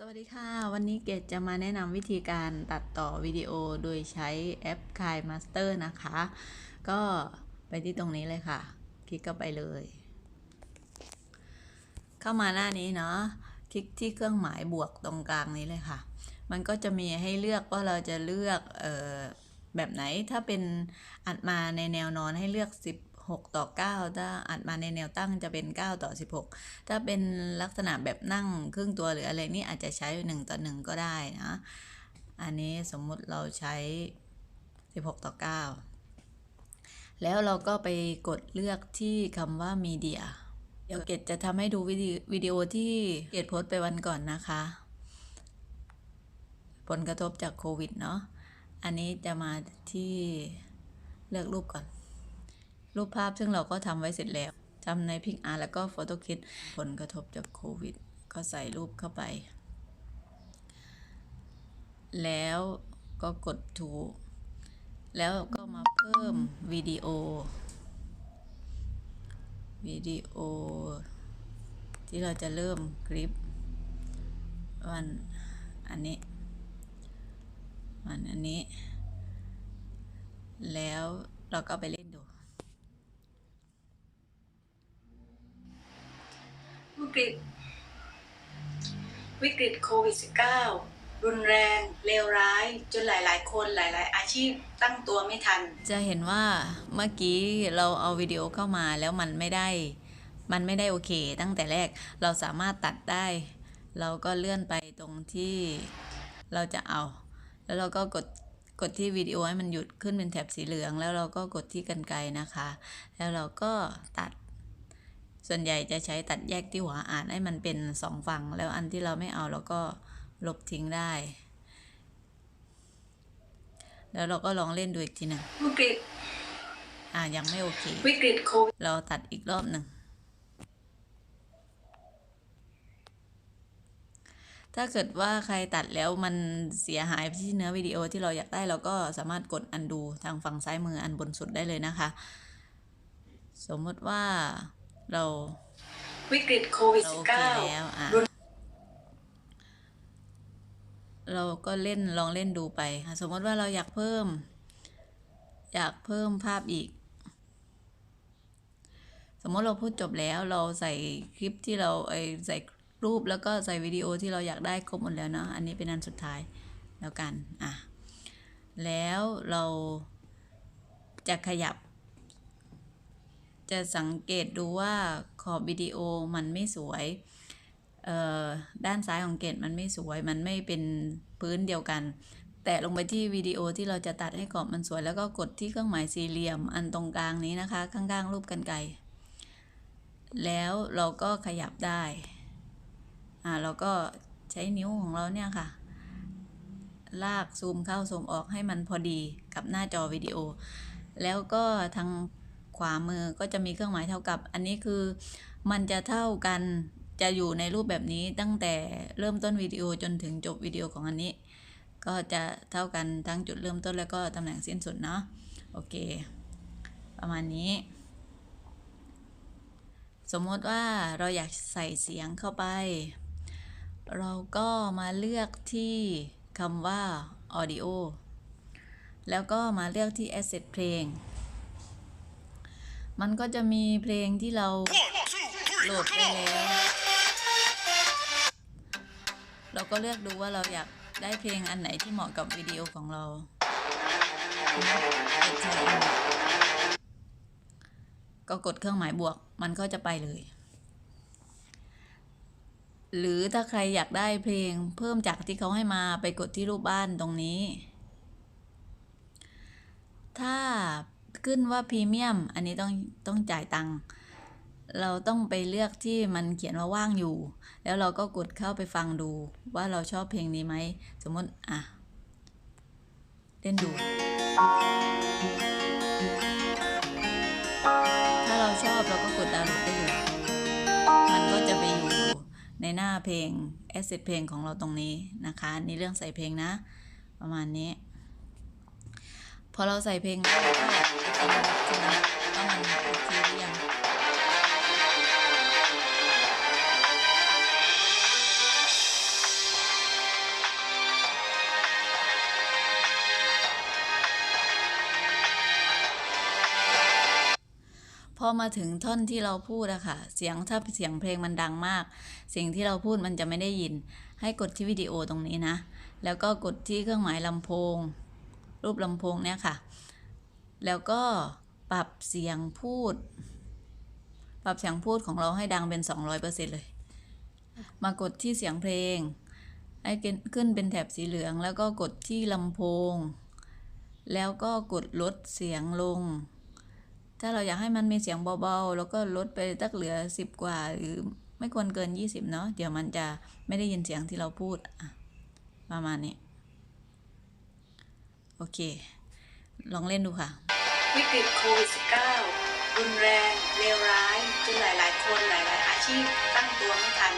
สวัสดีค่ะ วันนี้เกดจะมาแนะนำวิธีการตัดต่อวิดีโอโดยใช้แอป k i Master นะคะ ก็ไปที่ตรงนี้เลยค่ะ คลิกเข้าไปเลย เข้ามาหน้านี้เนาะคลิกที่เครื่องหมายบวกตรงกลางนี้เลยค่ะ มันก็จะมีให้เลือกว่าเราจะเลือกเออแบบไหนถ้าเป็นอัดมาในแนวนอนให้เลือก 6 ต่อ 9 ถ้าอัดมาในแนวตั้งจะเป็น 9 ต่อ 16 ถ้าเป็นลักษณะแบบนั่งครึ่งตัวหรืออะไรนี่อาจจะใช้ 1 ต่อ 1 ก็ได้นะ อันนี้สมมุติเราใช้ 16 ต่อ 9 แล้วเราก็ไปกดเลือกที่คำว่ามีเดียเดี๋ยวเกดจะทำให้ดูวิดีวิดีโอที่เกดโพสต์ไปวันก่อนนะคะ ผลกระทบจากโควิดเนาะ อันนี้จะมาที่เลือกรูปก่อน รูปภาพซึ่งเราก็ทำไว้เสร็จแล้วทำในพิกอาร์แล้วก็โฟโต้คิดผลกระทบจากโควิด ก็ใส่รูปเข้าไป แล้วก็กดถูก แล้วก็มาเพิ่มวิดีโอ วิดีโอ ที่เราจะเริ่มคลิป วันอันนี้ วันอันนี้ แล้วเราก็ไปเล่นดู วิก ฤต วิกฤตโควิด -19 รุนแรง เลวร้าย จนหลายๆ คนหลาย ๆ อาชีพตั้งตัวไม่ทัน จะเห็นว่าเมื่อกี้เราเอาวิดีโอเข้ามาแล้วมันไม่ได้ มันไม่ได้โอเค ตั้งแต่แรกเราสามารถตัดได้ เราก็เลื่อนไปตรงที่เราจะเอา แล้วเราก็กดกดที่วิดีโอให้มันหยุดขึ้นเป็นแถบสีเหลือง แล้วเราก็กดที่กันไกรนะคะ แล้วเราก็ตัด ส่วนใหญ่จะใช้ตัดแยกที่หัวอ่านให้มันเป็นสองฝั่ง แล้วอันที่เราไม่เอาเราก็ลบทิ้งได้ แล้วเราก็ลองเล่นดูอีกทีหนึ่งวิกฤตอ่ายังไม่โอเค วิกฤตโควิดเราตัดอีกรอบหนึ่ง ถ้าเกิดว่าใครตัดแล้วมันเสียหายไปที่เนื้อวิดีโอที่เราอยากได้เราก็สามารถกดอันดูทางฝั่งซ้ายมืออันบนสุดได้เลยนะคะ สมมติว่า เราวิกฤตโควิดเราโอเคแล้วอะรุนเราก็เล่นลองเล่นดูไปอะสมมติว่าเราอยากเพิ่ม อยากเพิ่มภาพอีก สมมติเราพูดจบแล้วเราใส่คลิปที่เราไอใส่รูปแล้วก็ใส่วิดีโอที่เราอยากได้ครบหมดแล้วเนาะอันนี้เป็นอันสุดท้ายแล้วกันอะแล้วเราจะขยับ จะสังเกตดูว่าขอบวิดีโอมันไม่สวยเอ่อด้านซ้ายของเกตมันไม่สวย มันไม่เป็นพื้นเดียวกัน แตะลงไปที่วิดีโอที่เราจะตัดให้กรอบมันสวย แล้วก็กดที่เครื่องหมายสี่เหลี่ยมอันตรงกลางนี้นะคะ ข้างๆรูปกันไกรแล้วเราก็ขยับได้ อ่าเราก็ใช้นิ้วของเราเนี่ยค่ะ ลากซูมเข้าซูมออกให้มันพอดีกับหน้าจอวิดีโอ แล้วก็ทาง ขวามือก็จะมีเครื่องหมายเท่ากับ อันนี้คือมันจะเท่ากันจะอยู่ในรูปแบบนี้ตั้งแต่เริ่มต้นวิดีโอจนถึงจบวิดีโอของอันนี้ ก็จะเท่ากันทั้งจุดเริ่มต้นแล้วก็ตำแหน่งสิ้นสุดเนาะโอเค ประมาณนี้ สมมติว่าเราอยากใส่เสียงเข้าไป เราก็มาเลือกที่คำว่า audio แล้วก็มาเลือกที่ asset เพลง มันก็จะมีเพลงที่เราโหลดไปแล้ว เราก็เลือกดูว่าเราอยากได้เพลงอันไหนที่เหมาะกับวิดีโอของเรา ก็กดเครื่องหมายบวก มันก็จะไปเลย หรือถ้าใครอยากได้เพลงเพิ่มจากที่เขาให้มาไปกดที่รูปบ้านตรงนี้ ถ้า ขึ้นว่าพรีเมียม อันนี้ต้องต้องจ่ายตังค์เราต้องไปเลือกที่มันเขียนว่าว่างอยู่ แล้วเราก็กดเข้าไปฟังดูว่าเราชอบเพลงนี้ไหม สมมติอะเล่นดู ถ้าเราชอบเราก็กดดาวน์โหลดได้เลยมันก็จะไปอยู่ในหน้าเพลง asset เพลงของเราตรงนี้นะคะ นี่เรื่องใส่เพลงนะ ประมาณนี้ พอเราใส่เพลงแล้วก็แบบจริงจริงต้องมันโหรือพอมาถึงท่อนที่เราพูดอะค่ะ เสียงถ้าเสียงเพลงมันดังมากสิ่งที่เราพูดมันจะไม่ได้ยิน ให้กดที่วิดีโอตรงนี้นะ แล้วก็กดที่เครื่องหมายลำโพง รูปลำโพงเนี่ยค่ะ แล้วก็ปรับเสียงพูด ปรับเสียงพูดของเราให้ดังเป็น 200%เลย มากดที่เสียงเพลง ให้ขึ้นเป็นแถบสีเหลือง แล้วก็กดที่ลำโพง แล้วก็กดลดเสียงลง ถ้าเราอยากให้มันมีเสียงเบาๆ แล้วก็ลดไปตักเหลือ 10 กว่า หรือไม่ควรเกิน 20 เนาะ เดี๋ยวมันจะไม่ได้ยินเสียงที่เราพูดประมาณนี้ โอเค ลองเล่นดูค่ะ วิกฤตโควิด -19 รุนแรงเลวร้ายจนหลาย ๆ คนหลาย ๆ อาชีพตั้งตัวไม่ทัน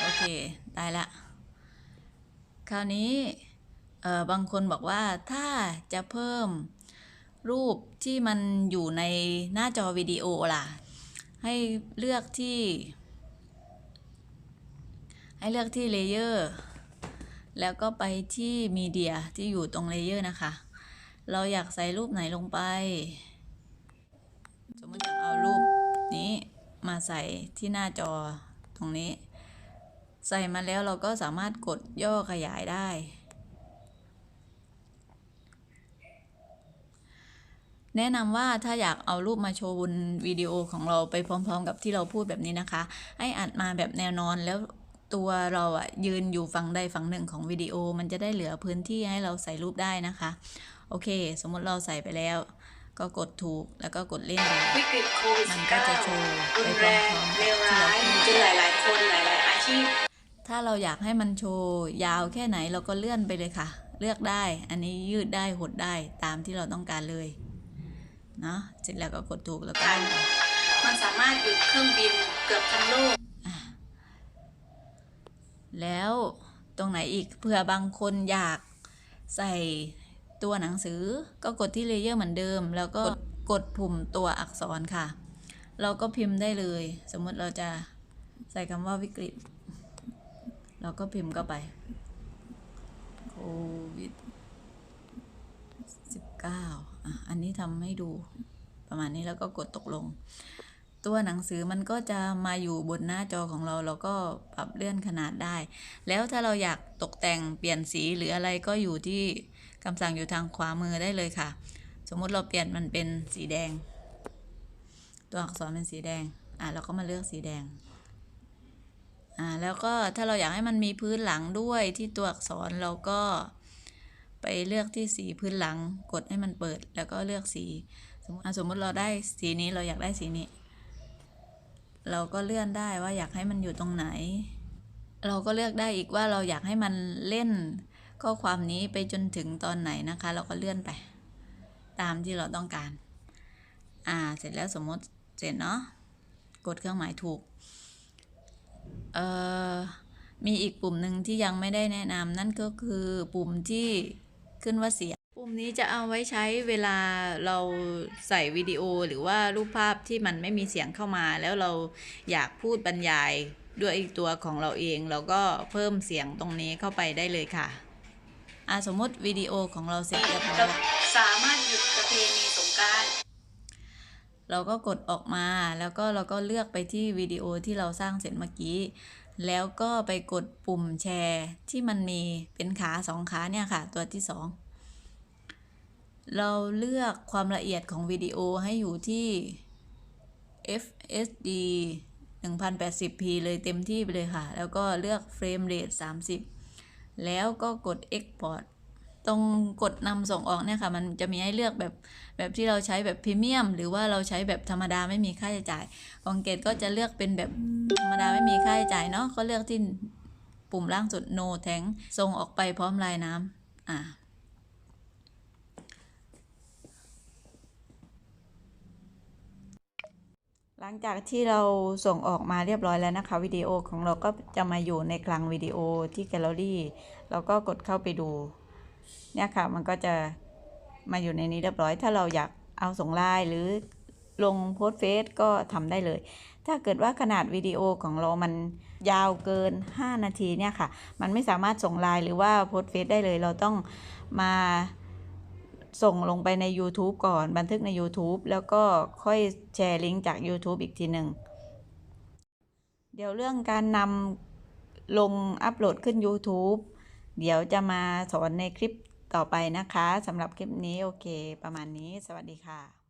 โอเค ได้ละ คราวนี้เอ่อบางคนบอกว่าถ้าจะเพิ่มรูปที่มันอยู่ในหน้าจอวิดีโอล่ะ ให้เลือกที่ ให้เลือกที่เลเยอร์ แล้วก็ไปที่มีเดียที่อยู่ตรงเลเยอร์นะคะ เราอยากใส่รูปไหนลงไป สมมติอยากเอารูปนี้มาใส่ที่หน้าจอตรงนี้ ใส่มาแล้วเราก็สามารถกดย่อขยายได้ แนะนำว่าถ้าอยากเอารูปมาโชว์บนวิดีโอของเราไปพร้อม ๆ กับที่เราพูดแบบนี้นะคะ ให้อัดมาแบบแนวนอนแล้ว ตัวเราอะยืนอยู่ฝั่งใดฝั่งหนึ่งของวิดีโอ มันจะได้เหลือพื้นที่ให้เราใส่รูปได้นะคะ โอเค สมมติเราใส่ไปแล้ว ก็กดถูกแล้วก็กดเล่นดูวิกฤตโควิดมันก็จะโชว์ -19 รุไปนพแรร้องมๆเลกับวที่เราร้ายพูดจนหลาย ๆ คนหลาย ๆ อาชีพ ถ้าเราอยากให้มันโชว์ยาวแค่ไหนเราก็เลื่อนไปเลยค่ะ เลือกได้ อันนี้ยืดได้หดได้ตามที่เราต้องการเลยเนาะเสร็จแล้วก็กดถูกแล้วก็เล่นไปมันสามารถหยุดเครื่องบินเกือบทั้งโลก แล้วตรงไหนอีกเผื่อบางคนอยากใส่ตัวหนังสือ ก็กดที่เลเยอร์เหมือนเดิม แล้วก็กดปุ่มตัวอักษรค่ะ เราก็พิมพ์ได้เลย สมมติเราจะใส่คำว่าวิกฤต เราก็พิมพ์เข้าไปโควิด19อันนี้ทำให้ดูประมาณนี้แล้วก็กดตกลง ตัวหนังสือมันก็จะมาอยู่บนหน้าจอของเราเราก็ปรับเลื่อนขนาดได้ แล้วถ้าเราอยากตกแต่งเปลี่ยนสีหรืออะไรก็อยู่ที่คำสั่งอยู่ทางขวามือได้เลยค่ะ สมมุติเราเปลี่ยนมันเป็นสีแดง ตัวอักษรเป็นสีแดงอะเราก็มาเลือกสีแดงอ่าแล้วก็ถ้าเราอยากให้มันมีพื้นหลังด้วยที่ตัวอักษรเราก็ไปเลือกที่สีพื้นหลังกดให้มันเปิด แล้วก็เลือกสีสมมติอะสมมติเราได้สีนี้เราอยากได้สีนี้ เราก็เลื่อนได้ว่าอยากให้มันอยู่ตรงไหน เราก็เลือกได้อีกว่าเราอยากให้มันเล่นข้อความนี้ไปจนถึงตอนไหนนะคะ เราก็เลื่อนไป ตามที่เราต้องการ อ่า เสร็จแล้วสมมติเสร็จเนาะกดเครื่องหมายถูก เอ่อ มีอีกปุ่มหนึ่งที่ยังไม่ได้แนะนำนั่นก็คือปุ่มที่ขึ้นว่าเสียง ปุ่มนี้จะเอาไว้ใช้เวลาเราใส่วิดีโอหรือว่ารูปภาพที่มันไม่มีเสียงเข้ามา แล้วเราอยากพูดบรรยายด้วยตัวของเราเอง เราก็เพิ่มเสียงตรงนี้เข้าไปได้เลยค่ะอ่าสมมติวิดีโอของเราเสร็จเรียบร้อยเราแล้วสามารถหยุดประเพณีสงการเราก็กดออกมาแล้วก็เราก็เลือกไปที่วิดีโอที่เราสร้างเสร็จเมื่อกี้ แล้วก็ไปกดปุ่มแชร์ที่มันมีเป็นขาสองขาเนี่ยค่ะ ตัวที่สอง เราเลือกความละเอียดของวิดีโอให้อยู่ที่ FSD 1080p เลยเต็มที่ไปเลยค่ะ แล้วก็เลือกเฟรมเรท30 แล้วก็กด Export ตรงกดนำส่งออกเนี่ยค่ะ มันจะมีให้เลือกแบบแบบที่เราใช้แบบพรีเมียม หรือว่าเราใช้แบบธรรมดาไม่มีค่าใช้จ่าย ของเกตก็จะเลือกเป็นแบบธรรมดาไม่มีค่าใช้จ่ายเนาะ ก็เลือกที่ปุ่มล่างสุด no tank ส่งออกไปพร้อมลายน้ำอ่า หลังจากที่เราส่งออกมาเรียบร้อยแล้วนะคะวิดีโอของเราก็จะมาอยู่ในคลังวิดีโอที่แกลเลอรี่เราก็กดเข้าไปดูเนี่ยค่ะมันก็จะมาอยู่ในนี้เรียบร้อย ถ้าเราอยากเอาส่งไลน์หรือลงโพสเฟซก็ทำได้เลย ถ้าเกิดว่าขนาดวิดีโอของเรามันยาวเกิน 5 นาทีเนี่ยค่ะ มันไม่สามารถส่งไลน์หรือว่าโพสเฟซได้เลย เราต้องมา ส่งลงไปใน YouTube ก่อนบันทึกใน YouTube แล้วก็ค่อยแชร์ลิงก์จาก YouTube อีกทีหนึ่งเดี๋ยวเรื่องการนำลงอัปโหลดขึ้น YouTube เดี๋ยวจะมาสอนในคลิปต่อไปนะคะสำหรับคลิปนี้โอเค ประมาณนี้สวัสดีค่ะ